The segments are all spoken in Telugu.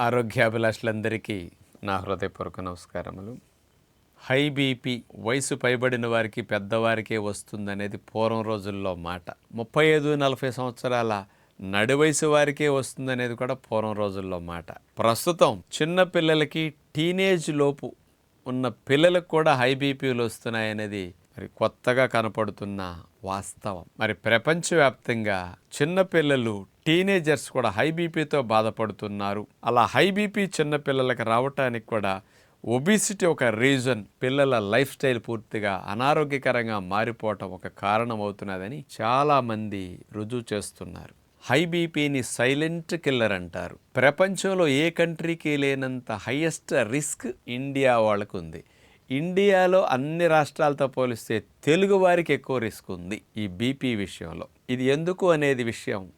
ఆరోగ్యాభిలాషులందరికీ నా హృదయపూర్వక నమస్కారములు. హై బీపీ వయసు పైబడిన వారికి పెద్దవారికే వస్తుందనేది పూర్వం రోజుల్లో మాట. ముప్పై ఐదు నలభై సంవత్సరాల నడి వయసు వారికే వస్తుందనేది కూడా పూర్వం రోజుల్లో మాట. ప్రస్తుతం చిన్న పిల్లలకి టీనేజ్ లోపు ఉన్న పిల్లలకు కూడా హై బీపీలు వస్తున్నాయనేది మరి కొత్తగా కనపడుతున్న వాస్తవం. మరి ప్రపంచవ్యాప్తంగా చిన్నపిల్లలు టీనేజర్స్ కూడా హై బీపీతో బాధపడుతున్నారు. అలా హై బీపీ చిన్నపిల్లలకు రావటానికి కూడా ఒబిసిటీ ఒక రీజన్. పిల్లల లైఫ్ స్టైల్ పూర్తిగా అనారోగ్యకరంగా మారిపోవటం ఒక కారణం అవుతున్నదని చాలామంది రుజువు చేస్తున్నారు. హై బీపీని సైలెంట్ కిల్లర్ అంటారు. ప్రపంచంలో ఏ కంట్రీకి లేనంత హైయెస్ట్ రిస్క్ ఇండియా వాళ్ళకు ఉంది ఇండియాలో అన్ని రాష్ట్రాలతో పోలిస్తే తెలుగు వారికి ఎక్కువ రిస్క్ ఉంది ఈ బీపీ విషయంలో. ఇది ఎందుకు అనేది విషయం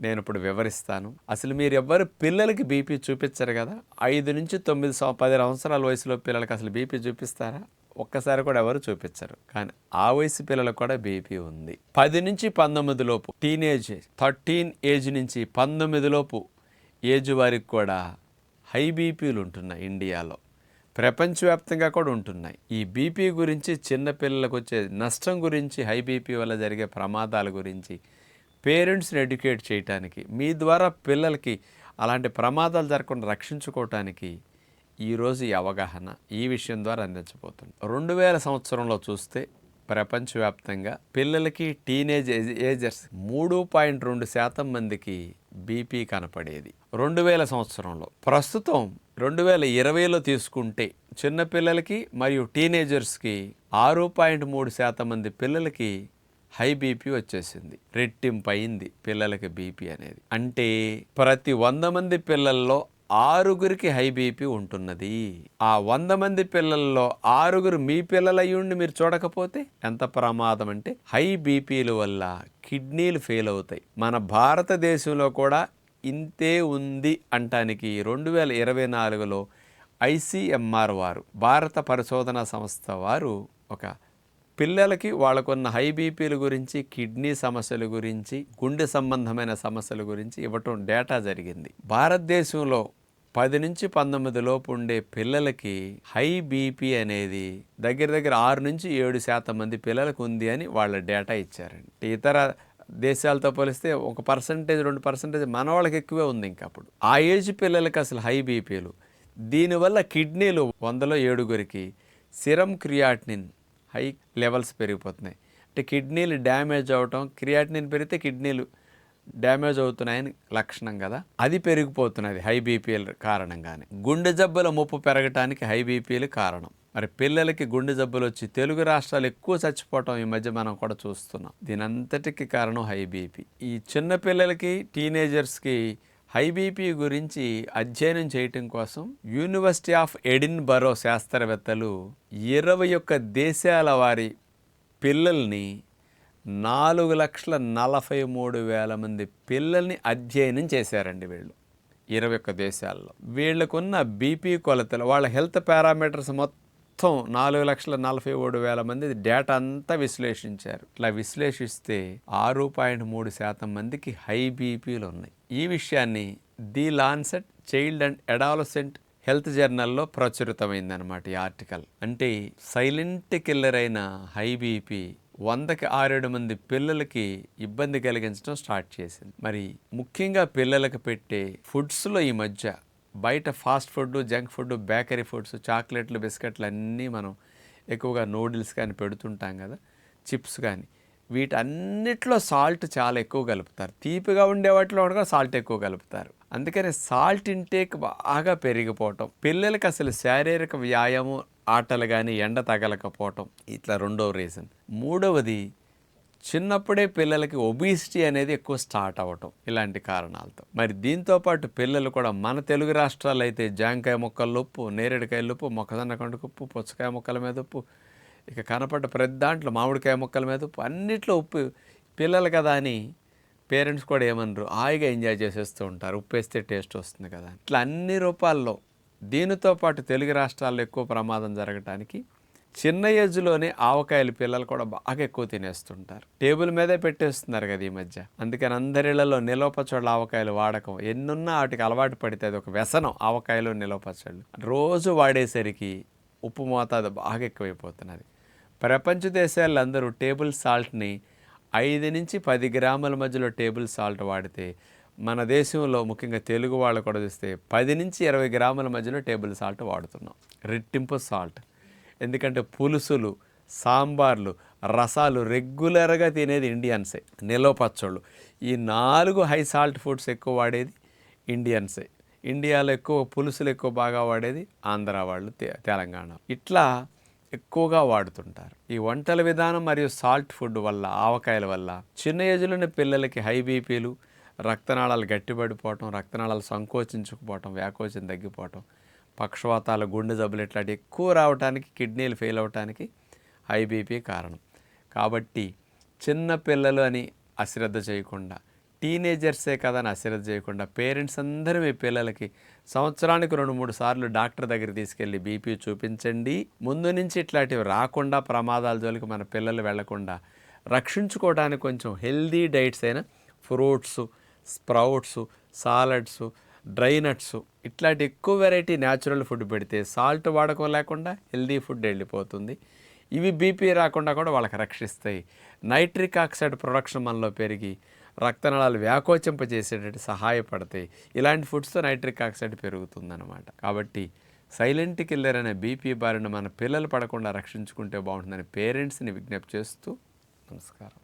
నేను ఇప్పుడు వివరిస్తాను. అసలు మీరు ఎవ్వరు పిల్లలకి బీపీ చూపించరు కదా? ఐదు నుంచి తొమ్మిది సంవ పది సంవత్సరాల వయసులో పిల్లలకి అసలు బీపీ చూపిస్తారా? ఒక్కసారి కూడా ఎవరు చూపించరు. కానీ ఆ వయసు పిల్లలకు కూడా బీపీ ఉంది. పది నుంచి పంతొమ్మిది లోపు టీనేజ్ థర్టీన్ ఏజ్ నుంచి పంతొమ్మిది లోపు ఏజ్ వారికి కూడా హై బీపీలు ఉంటున్నాయి ఇండియాలో. ప్రపంచవ్యాప్తంగా కూడా ఉంటున్నాయి. ఈ బీపీ గురించి చిన్నపిల్లలకు వచ్చే నష్టం గురించి హై బీపీ వల్ల జరిగే ప్రమాదాల గురించి పేరెంట్స్ని ఎడ్యుకేట్ చేయటానికి మీ ద్వారా పిల్లలకి అలాంటి ప్రమాదాలు జరగకుండా రక్షించుకోవటానికి ఈరోజు ఈ అవగాహన ఈ విషయం ద్వారా అందించబోతుంది. రెండు వేల సంవత్సరంలో చూస్తే ప్రపంచవ్యాప్తంగా పిల్లలకి టీనేజ్ ఏజ్- ఏజర్స్ మూడు పాయింట్ రెండు శాతం మందికి బీపీ కనపడేది. రెండు వేల సంవత్సరంలో ప్రస్తుతం రెండు వేల ఇరవైలో తీసుకుంటే చిన్నపిల్లలకి మరియు టీనేజర్స్కి ఆరు పాయింట్ మూడు శాతం మంది పిల్లలకి హై బీపీ వచ్చేసింది. రెట్టింపు అయింది పిల్లలకి బీపీ అనేది. అంటే ప్రతి వంద మంది పిల్లల్లో ఆరుగురికి హై బీపీ ఉంటున్నది. ఆ వంద మంది పిల్లల్లో ఆరుగురు మీ పిల్లలయ్యుండి మీరు చూడకపోతే ఎంత ప్రమాదం అంటే హై బీపీల వల్ల కిడ్నీలు ఫెయిల్ అవుతాయి మన భారతదేశంలో కూడా ఇంతే ఉంది అంటానికి రెండు వేల ఇరవై నాలుగులో ఐసీఎంఆర్ వారు భారత పరిశోధన సంస్థ వారు ఒక పిల్లలకి వాళ్ళకున్న హై బీపీల గురించి కిడ్నీ సమస్యల గురించి గుండె సంబంధమైన సమస్యల గురించి ఇవ్వటం డేటా జరిగింది. భారతదేశంలో పది నుంచి పంతొమ్మిది లోపు ఉండే పిల్లలకి హై బీపీ అనేది దగ్గర దగ్గర ఆరు నుంచి ఏడు శాతం మంది పిల్లలకు ఉంది అని వాళ్ళ డేటా ఇచ్చారండి. ఇతర దేశాలతో పోలిస్తే ఒక పర్సంటేజ్ రెండు పర్సంటేజ్ మన వాళ్ళకి ఎక్కువే ఉంది ఇంకా అప్పుడు. ఆ ఏజ్ పిల్లలకి అసలు హై బీపీలు దీనివల్ల కిడ్నీలు వందలో ఏడుగురికి సిరం క్రియాటినిన్ హై లెవెల్స్ పెరిగిపోతున్నాయి. అంటే కిడ్నీలు డ్యామేజ్ అవటం క్రియాటినిన్ పెరిగితే కిడ్నీలు డ్యామేజ్ అవుతున్నాయని లక్షణం కదా. అది పెరిగిపోతున్నది హై బీపీఎల్ కారణంగానే. గుండె జబ్బుల ముప్పు పెరగటానికి హై బీపీలు కారణం. మరి పిల్లలకి గుండె జబ్బులు వచ్చి తెలుగు రాష్ట్రాలు ఎక్కువ చచ్చిపోవటం ఈ మధ్య మనం కూడా చూస్తున్నాం. దీనంతటికి కారణం హై బీపీ. ఈ చిన్న పిల్లలకి టీనేజర్స్కి హై బీపీ గురించి అధ్యయనం చేయటం కోసం యూనివర్సిటీ ఆఫ్ ఎడిన్బరో శాస్త్రవేత్తలు ఇరవై ఒక్క దేశాల వారి పిల్లల్ని నాలుగు లక్షల నలభై మూడు వేల మంది పిల్లల్ని అధ్యయనం చేశారండి వీళ్ళు. ఇరవై ఒక్క దేశాల్లో. వీళ్ళకున్న బీపీ కొలతలు వాళ్ళ హెల్త్ పారామీటర్స్ మొత్తం నాలుగు లక్షల నలభై ఏడు వేల మంది డేటా అంతా విశ్లేషించారు. ఇట్లా విశ్లేషిస్తే ఆరు పాయింట్ మూడు శాతం మందికి హై బీపీలు ఉన్నాయి. ఈ విషయాన్ని the Lancet Child and Adolescent Health జర్నల్లో ప్రచురితమైందనమాట ఈ ఆర్టికల్. అంటే సైలెంట్ కిల్లర్ అయిన హై బీపీ వందకి ఆరేడు మంది పిల్లలకి ఇబ్బంది కలిగించడం స్టార్ట్ చేసింది. మరి ముఖ్యంగా పిల్లలకు పెట్టే ఫుడ్స్లో ఈ మధ్య బయట fast food junk food bakery foods చాక్లెట్లు బిస్కెట్లు అన్నీ మనం ఎక్కువగా నూడిల్స్ కానీ పెడుతుంటాం కదా చిప్స్ కానీ. వీటన్నిటిలో సాల్ట్ చాలా ఎక్కువ కలుపుతారు. తీపిగా ఉండే వాటిలో కూడా సాల్ట్ ఎక్కువ కలుపుతారు. అందుకని సాల్ట్ ఇంటేక్ బాగా పెరిగిపోవటం. పిల్లలకి అసలు శారీరక వ్యాయామం ఆటలు కానీ ఎండ తగలకపోవటం ఇట్లా రెండవ రీజన్. మూడవది చిన్నప్పుడే పిల్లలకి ఒబిసిటీ అనేది ఎక్కువ స్టార్ట్ అవ్వటం ఇలాంటి కారణాలతో. మరి దీంతో పాటు పిల్లలు కూడా మన తెలుగు రాష్ట్రాలు అయితే జాంకాయ మొక్కలు ఉప్పు నేరేడుకాయలు ఉప్పు మొక్కజొన్న కండుకు ఉప్పు పుచ్చకాయ మొక్కల మీద ఉప్పు ఇక కనపడ్డ ప్రతి దాంట్లో మామిడికాయ మొక్కల మీద ఉప్పు అన్నిట్లో ఉప్పు పిల్లలు కదా అని పేరెంట్స్ కూడా ఏమనరు. హాయిగా ఎంజాయ్ చేసేస్తూ ఉంటారు. ఉప్పు వేస్తే టేస్ట్ వస్తుంది కదా ఇట్లా అన్ని రూపాల్లో దీనితో పాటు తెలుగు రాష్ట్రాల్లో ఎక్కువ ప్రమాదం జరగటానికి చిన్న ఏజ్లోనే ఆవకాయలు పిల్లలు కూడా బాగా ఎక్కువ తినేస్తుంటారు. టేబుల్ మీదే పెట్టేస్తున్నారు కదా ఈ మధ్య. అందుకని అందరిళ్ళలో నిలవపచ్చళ్ళ ఆవకాయలు వాడకం. ఎన్నున్నా వాటికి అలవాటు పడితే అది ఒక వ్యసనం ఆవకాయలు నిలవపచ్చళ్ళు రోజు వాడేసరికి ఉప్పు మోతాదు బాగా ఎక్కువైపోతున్నది. ప్రపంచ దేశాల్లో అందరూ టేబుల్ సాల్ట్ని ఐదు నుంచి పది గ్రాముల మధ్యలో టేబుల్ సాల్ట్ వాడితే మన దేశంలో ముఖ్యంగా తెలుగు వాళ్ళు కూడా చూస్తే పది నుంచి ఇరవై గ్రాముల మధ్యలో టేబుల్ సాల్ట్ వాడుతున్నాం. రెట్టింపు సాల్ట్. ఎందుకంటే పులుసులు సాంబార్లు రసాలు రెగ్యులర్గా తినేది ఇండియన్సే నిలవ పచ్చళ్ళు. ఈ నాలుగు హై సాల్ట్ ఫుడ్స్ ఎక్కువ వాడేది ఇండియన్సే. ఇండియాలో ఎక్కువ పులుసులు ఎక్కువ బాగా వాడేది ఆంధ్ర వాళ్ళు తెలంగాణ. ఇట్లా ఎక్కువగా వాడుతుంటారు. ఈ వంటల విధానం మరియు సాల్ట్ ఫుడ్ వల్ల ఆవకాయల వల్ల చిన్న ఏజ్లోనే పిల్లలకి హై బీపీలు రక్తనాళాలు గట్టిపడిపోవటం రక్తనాళాలు సంకోచించుకుపోవటం వ్యాకోచం తగ్గిపోవటం పక్షవాతాలు గుండె జబ్బులు ఇట్లాంటివి ఎక్కువ రావడానికి కిడ్నీలు ఫెయిల్ అవడానికి ఐబీపీ కారణం. కాబట్టి చిన్న పిల్లలు అని అశ్రద్ధ చేయకుండా టీనేజర్సే కదా అని అశ్రద్ధ చేయకుండా పేరెంట్స్ అందరూ మీ పిల్లలకి సంవత్సరానికి రెండు మూడు సార్లు డాక్టర్ దగ్గర తీసుకెళ్ళి బీపీ చూపించండి. ముందు నుంచి ఇట్లాంటివి రాకుండా ప్రమాదాల జోలికి మన పిల్లలు వెళ్ళకుండా రక్షించుకోవడానికి కొంచెం హెల్దీ డైట్స్ అయిన fruits sprouts salads dry nuts. ఇట్లాంటి ఎక్కువ వెరైటీ న్యాచురల్ ఫుడ్ పెడితే సాల్ట్ వాడకం లేకుండా హెల్దీ ఫుడ్ వెళ్ళిపోతుంది. ఇవి బీపీ రాకుండా కూడా వాళ్ళకి రక్షిస్తాయి. నైట్రిక్ ఆక్సైడ్ ప్రొడక్షన్ మనలో పెరిగి రక్తనాళాలు వ్యాకోచింపజేసేటట్టు సహాయపడతాయి. ఇలాంటి ఫుడ్స్తో నైట్రిక్ ఆక్సైడ్ పెరుగుతుందన్నమాట. కాబట్టి సైలెంట్ కిల్లర్ అనే బీపీ బారిన మన పిల్లలు పడకుండా రక్షించుకుంటే బాగుంటుందని పేరెంట్స్ని విజ్ఞప్తి చేస్తూ నమస్కారం.